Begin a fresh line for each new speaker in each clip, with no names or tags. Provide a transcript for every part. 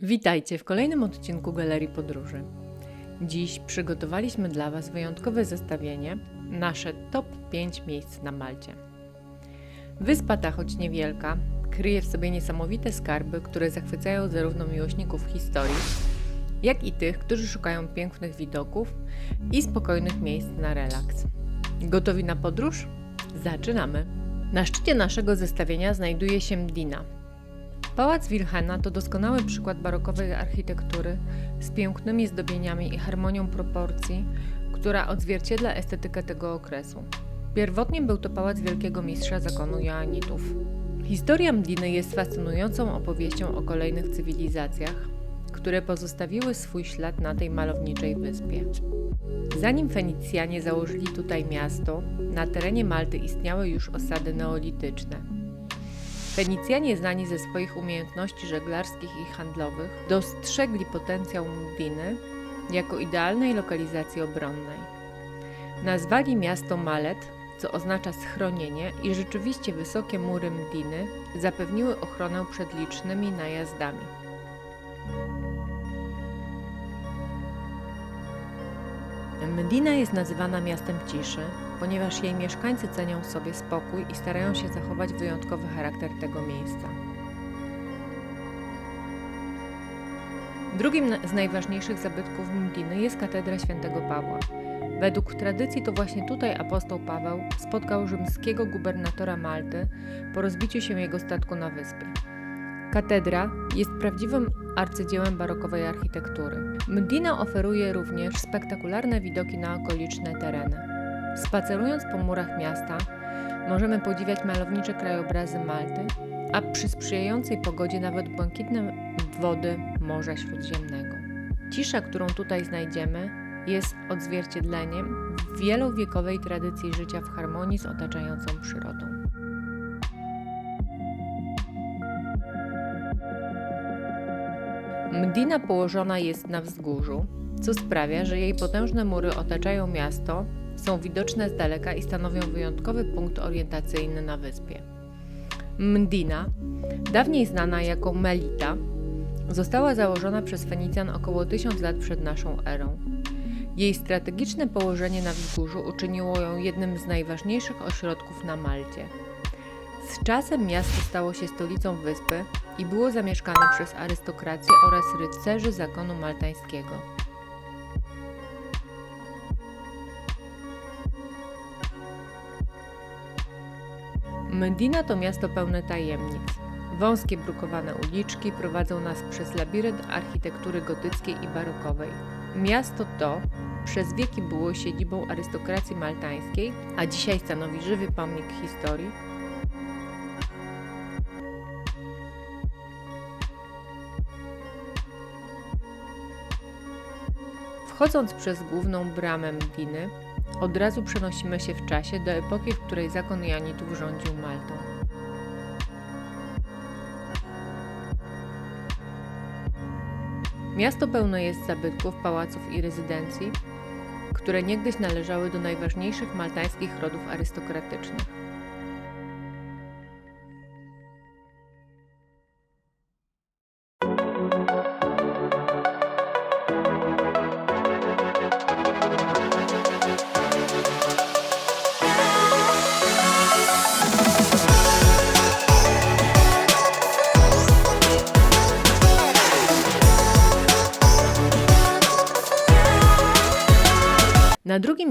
Witajcie w kolejnym odcinku Galerii Podróży. Dziś przygotowaliśmy dla Was wyjątkowe zestawienie nasze top 5 miejsc na Malcie. Wyspa ta, choć niewielka, kryje w sobie niesamowite skarby, które zachwycają zarówno miłośników historii, jak i tych, którzy szukają pięknych widoków i spokojnych miejsc na relaks. Gotowi na podróż? Zaczynamy! Na szczycie naszego zestawienia znajduje się Mdina – Pałac Wilhelma to doskonały przykład barokowej architektury z pięknymi zdobieniami i harmonią proporcji, która odzwierciedla estetykę tego okresu. Pierwotnie był to pałac wielkiego mistrza zakonu Joanitów. Historia Mdiny jest fascynującą opowieścią o kolejnych cywilizacjach, które pozostawiły swój ślad na tej malowniczej wyspie. Zanim Fenicjanie założyli tutaj miasto, na terenie Malty istniały już osady neolityczne. Fenicjanie, znani ze swoich umiejętności żeglarskich i handlowych, dostrzegli potencjał Mdiny jako idealnej lokalizacji obronnej. Nazwali miasto Malet, co oznacza schronienie, i rzeczywiście wysokie mury Mdiny zapewniły ochronę przed licznymi najazdami. Medina jest nazywana miastem ciszy, ponieważ jej mieszkańcy cenią sobie spokój i starają się zachować wyjątkowy charakter tego miejsca. Drugim z najważniejszych zabytków Mediny jest katedra świętego Pawła. Według tradycji to właśnie tutaj apostoł Paweł spotkał rzymskiego gubernatora Malty po rozbiciu się jego statku na wyspie. Katedra jest prawdziwym arcydziełem barokowej architektury. Medina oferuje również spektakularne widoki na okoliczne tereny. Spacerując po murach miasta, możemy podziwiać malownicze krajobrazy Malty, a przy sprzyjającej pogodzie nawet błękitne wody Morza Śródziemnego. Cisza, którą tutaj znajdziemy, jest odzwierciedleniem wielowiekowej tradycji życia w harmonii z otaczającą przyrodą. Mdina położona jest na wzgórzu, co sprawia, że jej potężne mury otaczają miasto, są widoczne z daleka i stanowią wyjątkowy punkt orientacyjny na wyspie. Mdina, dawniej znana jako Melita, została założona przez Fenicjan około 1000 lat przed naszą erą. Jej strategiczne położenie na wzgórzu uczyniło ją jednym z najważniejszych ośrodków na Malcie. Z czasem miasto stało się stolicą wyspy i było zamieszkane przez arystokrację oraz rycerzy zakonu maltańskiego. Medina to miasto pełne tajemnic. Wąskie brukowane uliczki prowadzą nas przez labirynt architektury gotyckiej i barokowej. Miasto to przez wieki było siedzibą arystokracji maltańskiej, a dzisiaj stanowi żywy pomnik historii, Wchodząc przez główną bramę Mdiny, od razu przenosimy się w czasie do epoki, w której zakon Janitów rządził Maltą. Miasto pełne jest zabytków, pałaców i rezydencji, które niegdyś należały do najważniejszych maltańskich rodów arystokratycznych.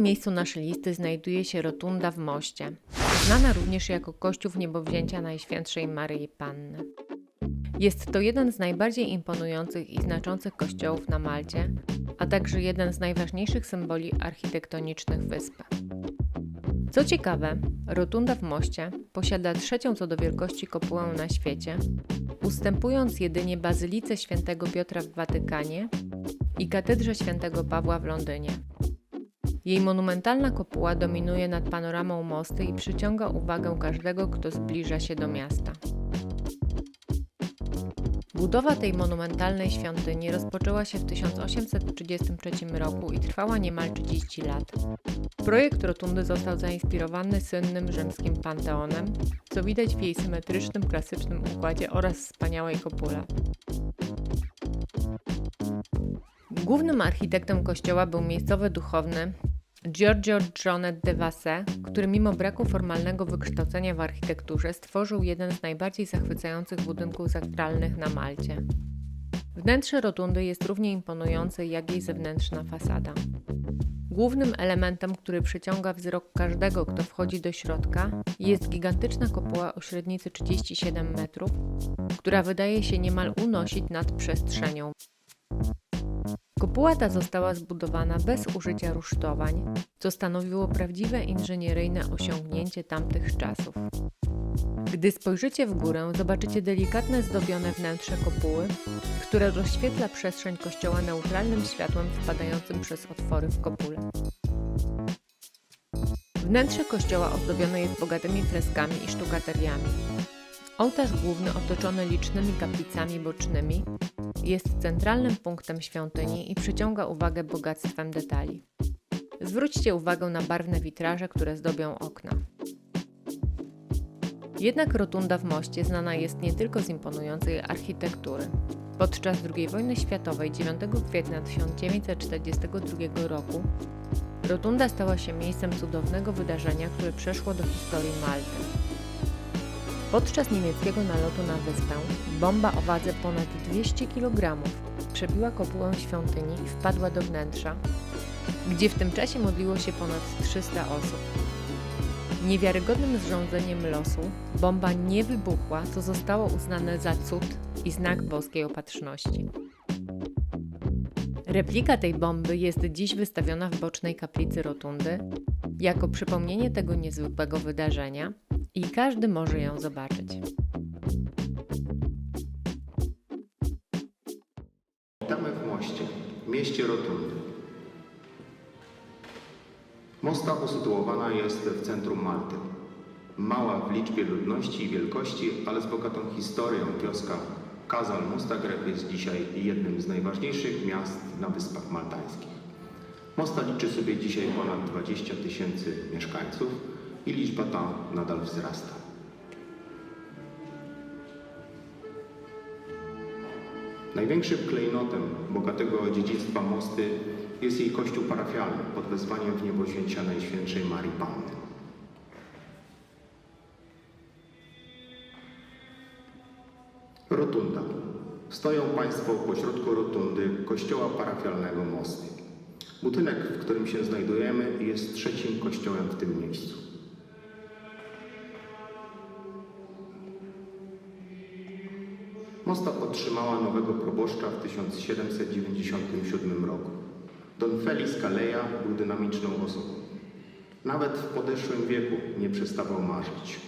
Miejscu naszej listy znajduje się rotunda w moście, znana również jako Kościół niebowzięcia Najświętszej Maryi Panny. Jest to jeden z najbardziej imponujących i znaczących kościołów na Malcie, a także jeden z najważniejszych symboli architektonicznych wyspy. Co ciekawe, rotunda w moście posiada trzecią co do wielkości kopułę na świecie, ustępując jedynie Bazylice Świętego Piotra w Watykanie i Katedrze Świętego Pawła w Londynie. Jej monumentalna kopuła dominuje nad panoramą mosty i przyciąga uwagę każdego, kto zbliża się do miasta. Budowa tej monumentalnej świątyni rozpoczęła się w 1833 roku i trwała niemal 30 lat. Projekt rotundy został zainspirowany słynnym rzymskim Panteonem, co widać w jej symetrycznym, klasycznym układzie oraz wspaniałej kopule. Głównym architektem kościoła był miejscowy duchowny Giorgio Jonet de Vasse, który mimo braku formalnego wykształcenia w architekturze stworzył jeden z najbardziej zachwycających budynków sakralnych na Malcie. Wnętrze rotundy jest równie imponujące jak jej zewnętrzna fasada. Głównym elementem, który przyciąga wzrok każdego, kto wchodzi do środka, jest gigantyczna kopuła o średnicy 37 metrów, która wydaje się niemal unosić nad przestrzenią. Kopuła ta została zbudowana bez użycia rusztowań, co stanowiło prawdziwe inżynieryjne osiągnięcie tamtych czasów. Gdy spojrzycie w górę, zobaczycie delikatne zdobione wnętrze kopuły, które rozświetla przestrzeń kościoła neutralnym światłem wpadającym przez otwory w kopule. Wnętrze kościoła ozdobione jest bogatymi freskami i sztukateriami. Ołtarz główny otoczony licznymi kaplicami bocznymi jest centralnym punktem świątyni i przyciąga uwagę bogactwem detali. Zwróćcie uwagę na barwne witraże, które zdobią okna. Jednak rotunda w moście znana jest nie tylko z imponującej architektury. Podczas II wojny światowej 9 kwietnia 1942 roku rotunda stała się miejscem cudownego wydarzenia, które przeszło do historii Malty. Podczas niemieckiego nalotu na wyspę bomba o wadze ponad 200 kg przebiła kopułę świątyni i wpadła do wnętrza, gdzie w tym czasie modliło się ponad 300 osób. Niewiarygodnym zrządzeniem losu bomba nie wybuchła, co zostało uznane za cud i znak boskiej opatrzności. Replika tej bomby jest dziś wystawiona w bocznej kaplicy rotundy jako przypomnienie tego niezwykłego wydarzenia i każdy może ją zobaczyć.
Witamy w moście, mieście Rotundy. Mosta usytuowana jest w centrum Malty. Mała w liczbie ludności i wielkości, ale z bogatą historią wioska Kazal Mustagreb jest dzisiaj jednym z najważniejszych miast na Wyspach Maltańskich. Mosta liczy sobie dzisiaj ponad 20 tysięcy mieszkańców i liczba ta nadal wzrasta. Największym klejnotem bogatego dziedzictwa Mosty jest jej kościół parafialny pod wezwaniem w niebozięcia Najświętszej Marii Panny. Rotunda. Stoją Państwo pośrodku rotundy kościoła parafialnego Mosty. Budynek, w którym się znajdujemy, jest trzecim kościołem w tym miejscu. Mosta otrzymała nowego proboszcza w 1797 roku. Don Felix Kaleja był dynamiczną osobą. Nawet w podeszłym wieku nie przestawał marzyć.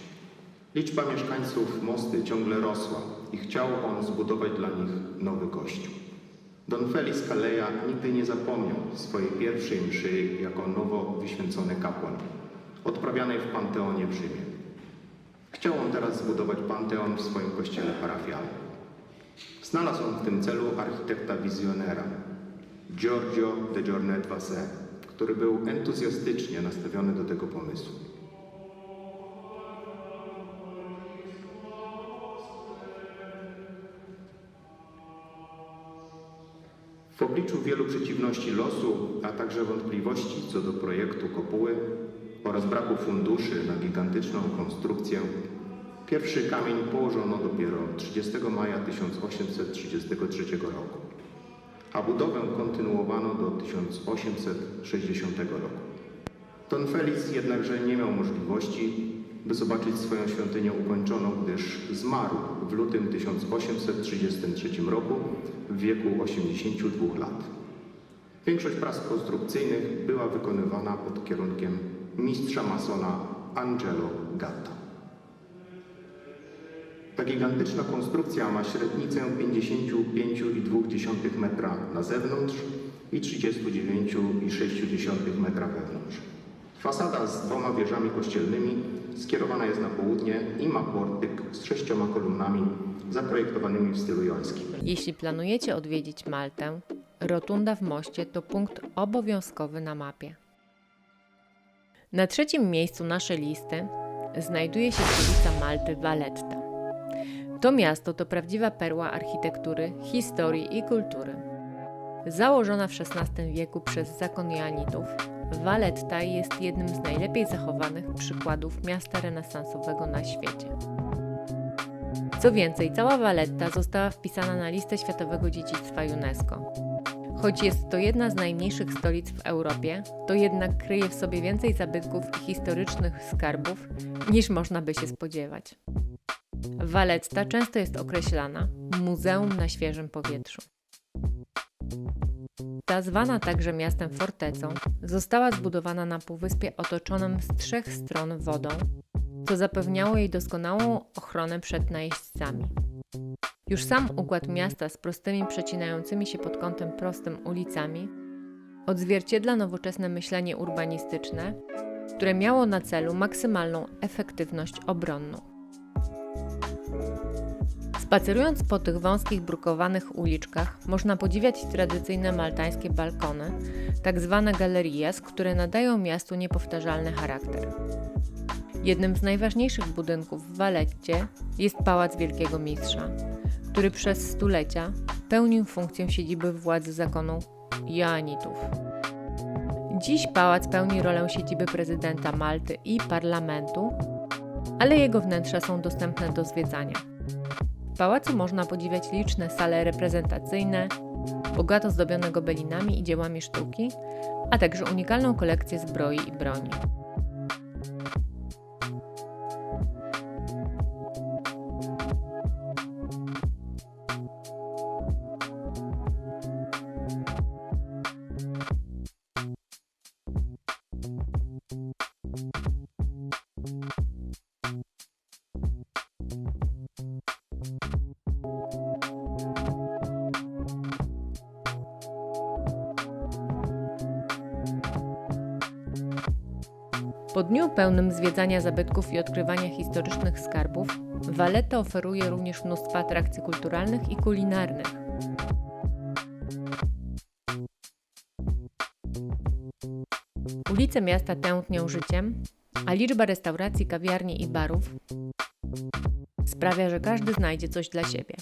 Liczba mieszkańców Mosty ciągle rosła i chciał on zbudować dla nich nowy kościół. Don Felix Kaleja nigdy nie zapomniał swojej pierwszej mszy jako nowo wyświęcony kapłan, odprawianej w Panteonie w Rzymie. Chciał on teraz zbudować Panteon w swoim kościele parafialnym. Znalazł on w tym celu architekta wizjonera, Giorgio de Giornet który był entuzjastycznie nastawiony do tego pomysłu. W obliczu wielu przeciwności losu, a także wątpliwości co do projektu kopuły oraz braku funduszy na gigantyczną konstrukcję, pierwszy kamień położono dopiero 30 maja 1833 roku, a budowę kontynuowano do 1860 roku. Don Felix jednakże nie miał możliwości, by zobaczyć swoją świątynię ukończoną, gdyż zmarł w lutym 1833 roku w wieku 82 lat. Większość prac konstrukcyjnych była wykonywana pod kierunkiem mistrza masona Angelo Gatta. Ta gigantyczna konstrukcja ma średnicę 55,2 metra na zewnątrz i 39,6 metra wewnątrz. Fasada z dwoma wieżami kościelnymi skierowana jest na południe i ma portyk z sześcioma kolumnami zaprojektowanymi w stylu jońskim.
Jeśli planujecie odwiedzić Maltę, rotunda w moście to punkt obowiązkowy na mapie. Na trzecim miejscu naszej listy znajduje się stolica Malty Valletta. To miasto to prawdziwa perła architektury, historii i kultury. Założona w XVI wieku przez zakon Joanitów, Valletta jest jednym z najlepiej zachowanych przykładów miasta renesansowego na świecie. Co więcej, cała Valletta została wpisana na listę Światowego Dziedzictwa UNESCO. Choć jest to jedna z najmniejszych stolic w Europie, to jednak kryje w sobie więcej zabytków i historycznych skarbów niż można by się spodziewać. Valletta często jest określana muzeum na świeżym powietrzu. Ta zwana także miastem fortecą została zbudowana na półwyspie otoczonym z trzech stron wodą, co zapewniało jej doskonałą ochronę przed najeźdźcami. Już sam układ miasta z prostymi, przecinającymi się pod kątem prostym ulicami odzwierciedla nowoczesne myślenie urbanistyczne, które miało na celu maksymalną efektywność obronną. Spacerując po tych wąskich, brukowanych uliczkach, można podziwiać tradycyjne maltańskie balkony, tak zwane galeries, które nadają miastu niepowtarzalny charakter. Jednym z najważniejszych budynków w Waletcie jest Pałac Wielkiego Mistrza, który przez stulecia pełnił funkcję siedziby władzy zakonu Joanitów. Dziś pałac pełni rolę siedziby prezydenta Malty i parlamentu, ale jego wnętrza są dostępne do zwiedzania. W pałacu można podziwiać liczne sale reprezentacyjne, bogato zdobione gobelinami i dziełami sztuki, a także unikalną kolekcję zbroi i broni. Pełnym zwiedzania zabytków i odkrywania historycznych skarbów, Valletta oferuje również mnóstwo atrakcji kulturalnych i kulinarnych. Ulice miasta tętnią życiem, a liczba restauracji, kawiarni i barów sprawia, że każdy znajdzie coś dla siebie.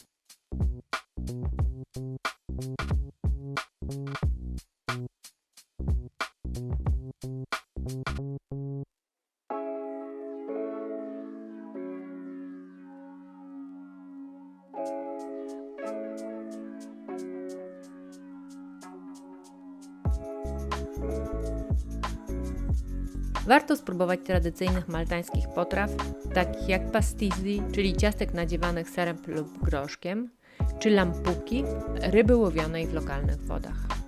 Tradycyjnych maltańskich potraw, takich jak pastizzi, czyli ciastek nadziewanych serem lub groszkiem, czy lampuki, ryby łowionej w lokalnych wodach.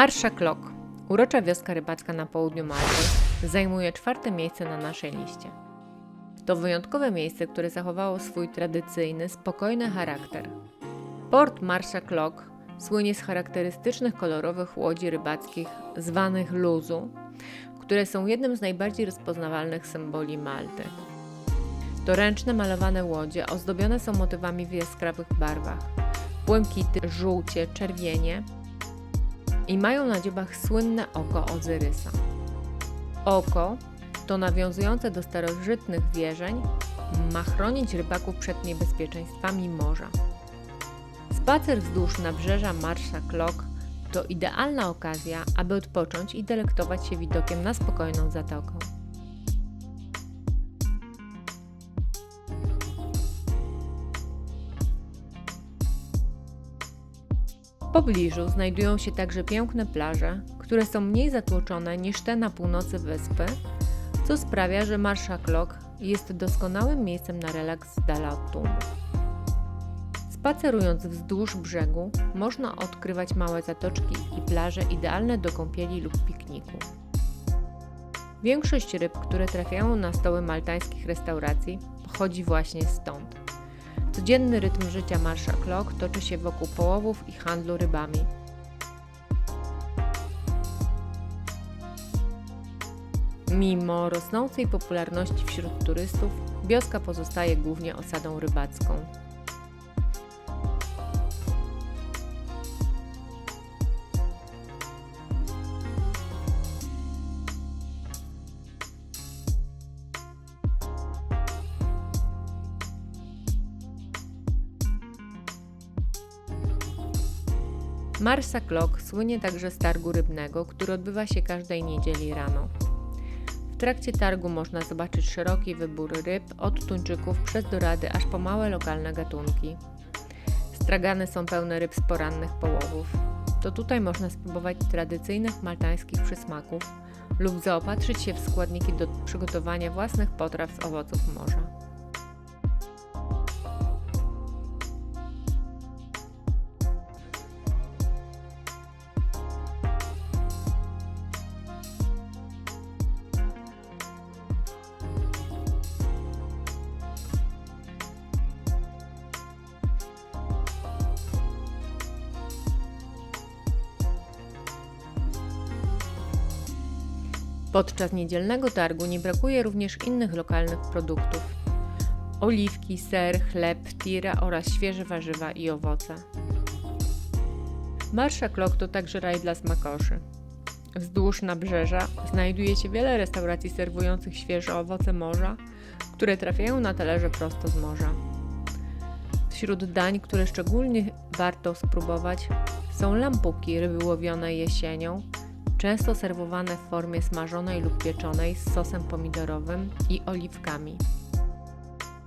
Marsza Klok, urocza wioska rybacka na południu Malty, zajmuje czwarte miejsce na naszej liście. To wyjątkowe miejsce, które zachowało swój tradycyjny, spokojny charakter. Port Marsza Klok słynie z charakterystycznych kolorowych łodzi rybackich zwanych luzu, które są jednym z najbardziej rozpoznawalnych symboli Malty. To ręczne malowane łodzie ozdobione są motywami w jaskrawych barwach błękity, żółcie, czerwienie i mają na dziobach słynne oko Ozyrysa. Oko to nawiązujące do starożytnych wierzeń ma chronić rybaków przed niebezpieczeństwami morza. Spacer wzdłuż nabrzeża Marsha Clock to idealna okazja, aby odpocząć i delektować się widokiem na spokojną zatokę. Pobliżu znajdują się także piękne plaże, które są mniej zatłoczone niż te na północy wyspy, co sprawia, że Marsha Clock jest doskonałym miejscem na relaks z dala od tłumu. Spacerując wzdłuż brzegu, można odkrywać małe zatoczki i plaże idealne do kąpieli lub pikniku. Większość ryb, które trafiają na stoły maltańskich restauracji, pochodzi właśnie stąd. Codzienny rytm życia Marsha Clock toczy się wokół połowów i handlu rybami. Mimo rosnącej popularności wśród turystów, wioska pozostaje głównie osadą rybacką. Marsa Clock słynie także z targu rybnego, który odbywa się każdej niedzieli rano. W trakcie targu można zobaczyć szeroki wybór ryb, od tuńczyków przez dorady aż po małe lokalne gatunki. Stragany są pełne ryb z porannych połowów. To tutaj można spróbować tradycyjnych maltańskich przysmaków lub zaopatrzyć się w składniki do przygotowania własnych potraw z owoców morza. Podczas niedzielnego targu nie brakuje również innych lokalnych produktów: oliwki, ser, chleb, tira oraz świeże warzywa i owoce. Marsha Clock to także raj dla smakoszy. Wzdłuż nabrzeża znajduje się wiele restauracji serwujących świeże owoce morza, które trafiają na talerze prosto z morza. Wśród dań, które szczególnie warto spróbować, są lampuki ryby łowione jesienią, często serwowane w formie smażonej lub pieczonej z sosem pomidorowym i oliwkami.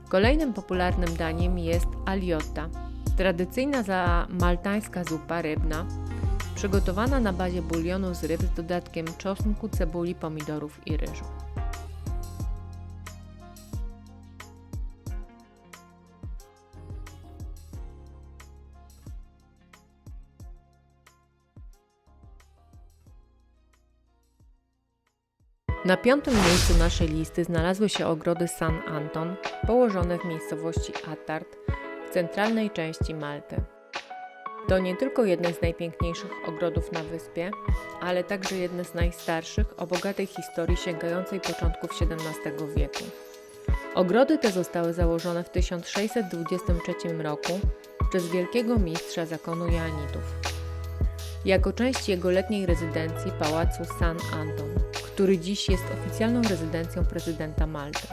Kolejnym popularnym daniem jest aliotta, tradycyjna za maltańska zupa rybna, przygotowana na bazie bulionu z ryb z dodatkiem czosnku, cebuli, pomidorów i ryżu. Na piątym miejscu naszej listy znalazły się ogrody San Anton, położone w miejscowości Attard w centralnej części Malty. To nie tylko jedne z najpiękniejszych ogrodów na wyspie, ale także jedne z najstarszych o bogatej historii sięgającej początków XVII wieku. Ogrody te zostały założone w 1623 roku przez wielkiego mistrza zakonu Joannitów. Jako część jego letniej rezydencji pałacu San Anton, który dziś jest oficjalną rezydencją prezydenta Malty.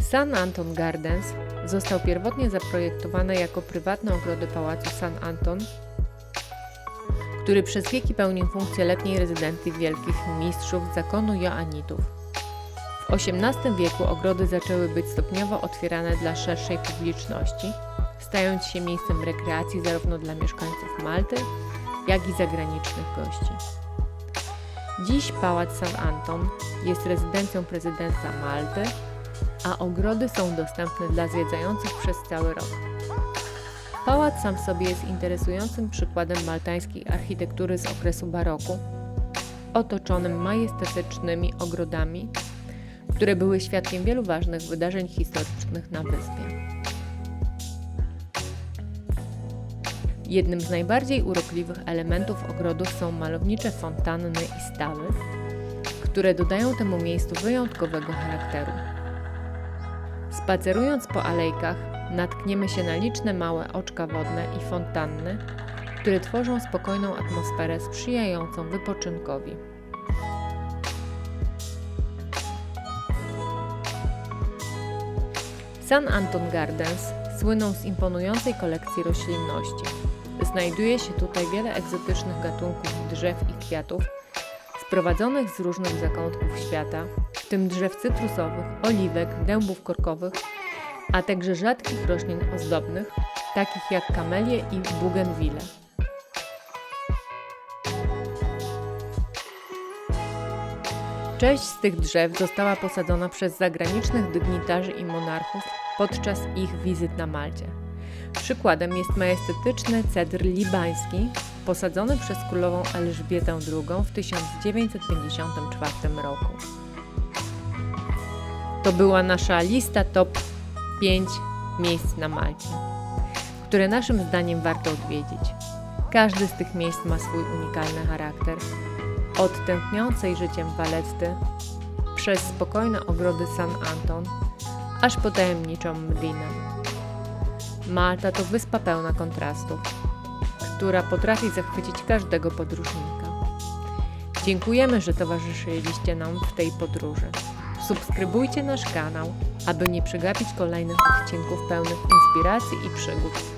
San Anton Gardens został pierwotnie zaprojektowany jako prywatne ogrody pałacu San Anton, który przez wieki pełnił funkcję letniej rezydencji wielkich mistrzów zakonu Joannitów. W XVIII wieku ogrody zaczęły być stopniowo otwierane dla szerszej publiczności, stając się miejscem rekreacji zarówno dla mieszkańców Malty, jak i zagranicznych gości. Dziś Pałac San Anton jest rezydencją prezydenta Malty, a ogrody są dostępne dla zwiedzających przez cały rok. Pałac sam sobie jest interesującym przykładem maltańskiej architektury z okresu baroku, otoczonym majestatycznymi ogrodami, które były świadkiem wielu ważnych wydarzeń historycznych na wyspie. Jednym z najbardziej urokliwych elementów ogrodów są malownicze fontanny i stawy, które dodają temu miejscu wyjątkowego charakteru. Spacerując po alejkach, natkniemy się na liczne małe oczka wodne i fontanny, które tworzą spokojną atmosferę sprzyjającą wypoczynkowi. San Anton Gardens słyną z imponującej kolekcji roślinności. Znajduje się tutaj wiele egzotycznych gatunków drzew i kwiatów, sprowadzonych z różnych zakątków świata, w tym drzew cytrusowych, oliwek, dębów korkowych, a także rzadkich roślin ozdobnych, takich jak kamelie i bugenwile. Część z tych drzew została posadzona przez zagranicznych dygnitarzy i monarchów podczas ich wizyt na Malcie. Przykładem jest majestetyczny cedr libański, posadzony przez królową Elżbietę II w 1954 roku. To była nasza lista top 5 miejsc na Malcie, które naszym zdaniem warto odwiedzić. Każdy z tych miejsc ma swój unikalny charakter. Od tętniącej życiem Waletty, przez spokojne ogrody San Anton, aż po tajemniczą Medinę. Malta to wyspa pełna kontrastów, która potrafi zachwycić każdego podróżnika. Dziękujemy, że towarzyszyliście nam w tej podróży. Subskrybujcie nasz kanał, aby nie przegapić kolejnych odcinków pełnych inspiracji i przygód.